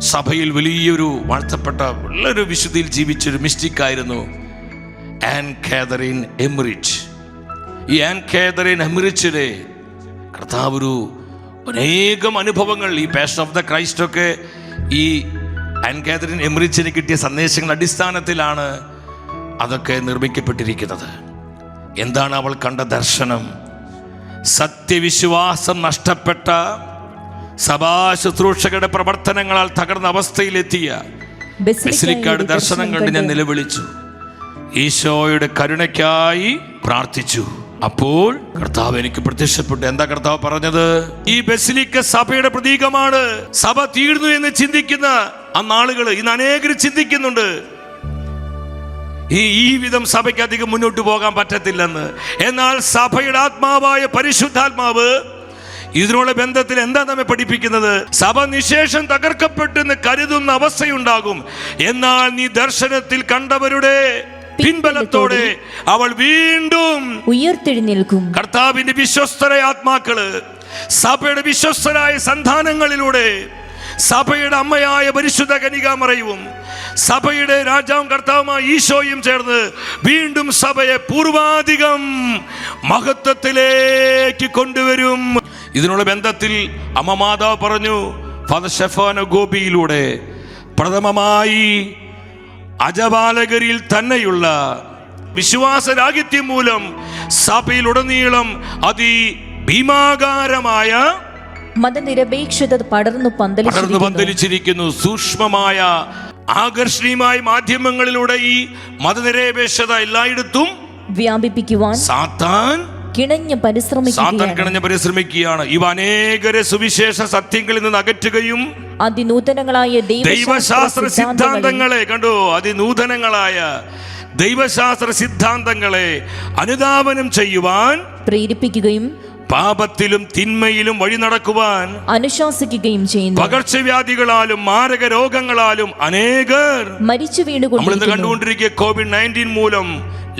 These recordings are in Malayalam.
സഭയിൽ വലിയൊരു വാഴ്ത്തപ്പെട്ട വളരെ വിശുദ്ധിയിൽ ജീവിച്ചൊരു മിസ്റ്റിക് ആയിരുന്നു ആൻ കാതറിൻ എമറിച്ച് ഈ ആൻ കാതറിൻ എമറിച്ചിനെ കർത്താവ് ഒരു അനേകം അനുഭവങ്ങൾ ഈ പാഷൻ ഓഫ് ദ ക്രൈസ്റ്റ് ഒക്കെ ഈ ആൻ കാതറിൻ എമറിച്ചിന് കിട്ടിയ സന്ദേശങ്ങളുടെ അടിസ്ഥാനത്തിലാണ് അതൊക്കെ നിർമ്മിക്കപ്പെട്ടിരിക്കുന്നത്. എന്താണ് അവൾ കണ്ട ദർശനം? സത്യവിശ്വാസം നഷ്ടപ്പെട്ട സഭാ ശുശ്രൂഷകരുടെ പ്രവർത്തനങ്ങളാൽ തകർന്ന അവസ്ഥയിലെത്തിയ ബെസിലിക്കാട് ദർശനം കണ്ട് ഞാൻ നിലവിളിച്ചു. ഈശോയുടെ കരുണയ്ക്കായി പ്രാർത്ഥിച്ചു. അപ്പോൾ കർത്താവ് എനിക്ക് പ്രത്യക്ഷപ്പെട്ടു. എന്താ കർത്താവ് പറഞ്ഞത്? ഈ ബസിലിക്ക സഭയുടെ പ്രതീകമാണ്. സഭ തീർന്നു എന്ന് ചിന്തിക്കുന്ന ആ നാളുകൾ ഇന്ന് അനേകർ ചിന്തിക്കുന്നുണ്ട്. ഈ ഈ വിധം സഭയ്ക്ക് അധികം മുന്നോട്ട് പോകാൻ പറ്റത്തില്ലെന്ന്. എന്നാൽ സഭയുടെ ആത്മാവായ പരിശുദ്ധാത്മാവ് ഇതിനുള്ള ബന്ധത്തിൽ എന്താ നമ്മെ പഠിപ്പിക്കുന്നത്? സഭ നിശേഷം തകർക്കപ്പെട്ടെന്ന് കരുതുന്ന അവസ്ഥയുണ്ടാകും. എന്നാൽ നീ ദർശനത്തിൽ കണ്ടവരുടെ പിൻബലത്തോടെ അവൾ വീണ്ടും ഉയർത്തെഴുന്നേൽക്കും. കർത്താവിന്റെ വിശ്വസ്തരായ ആത്മാക്കൾ സഭയുടെ വിശ്വസ്തരായ സന്താനങ്ങളിലൂടെ സഭയുടെ അമ്മയായ പരിശുദ്ധ കനികാമറയും സഭയുടെ രാജാവും കർത്താവുമായ ഈശോയും ചേർന്ന് വീണ്ടും സഭയെ പൂർവാധികം മഹത്വത്തിലേക്ക് കൊണ്ടുവരും. ഇതിനുള്ള ബന്ധത്തിൽ അമ്മ മാതാവ് പറഞ്ഞു ഫാദർ ഷെഫാന ഗോപിയിലൂടെ പ്രഥമമായി അജബാലകരിൽ തന്നെയുള്ള വിശ്വാസരാഹിത്യം മൂലം സഭയിലുടനീളം അതി ഭീമാകാരമായ മതനിരപേക്ഷത പടർന്നു പടർന്നു പന്തലിച്ചിരിക്കുന്നു പന്തലിച്ചിരിക്കുന്നു. സൂക്ഷ്മമായ ആകർഷണീയമായ മാധ്യമങ്ങളിലൂടെ ഈ മതനിരപേക്ഷത എല്ലായിടത്തും വ്യാപിപ്പിക്കുവാൻ സാത്താൻ കിണഞ്ഞ് സാത്താൻ പരിശ്രമിക്കുകയാണ് കിണഞ്ഞ് പരിശ്രമിക്കുകയാണ്. ഇവ അനേകരെ സുവിശേഷ സത്യങ്ങളിൽ നിന്ന് അകറ്റുകയും അതിനൂതനങ്ങളായ ദൈവശാസ്ത്ര സിദ്ധാന്തങ്ങളെ കണ്ടു? അതിനൂതനങ്ങളായ ദൈവശാസ്ത്ര സിദ്ധാന്തങ്ങളെ അനുധാവനം ചെയ്യുവാൻ പ്രേരിപ്പിക്കുകയും പാപത്തിലും തിന്മയിലും വഴി നടക്കുവാൻ അനുശാസിക്കുകയും ചെയ്യുന്നു. പകർച്ചവ്യാധികളാലും മാരക രോഗങ്ങളാലും അനേകർ മരിച്ചു നമ്മൾ ഇന്ന് വീണുകൊണ്ടിരിക്കുന്നു കണ്ടുകൊണ്ടിരിക്കുക? കോവിഡ് നയന്റീൻ മൂലം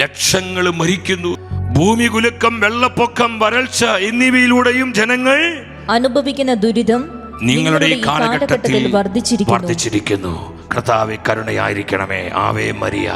ലക്ഷങ്ങൾ മരിക്കുന്നു. ഭൂമി കുലുക്കം വെള്ളപ്പൊക്കം വരൾച്ച എന്നിവയിലൂടെയും ജനങ്ങൾ അനുഭവിക്കുന്ന ദുരിതം നിങ്ങളുടെ ഈ കാലഘട്ടത്തിൽ വർദ്ധിച്ചിരിക്കുന്നു. കർത്താവ് കരുണയായിരിക്കണമേ. ആവേ മരിയ.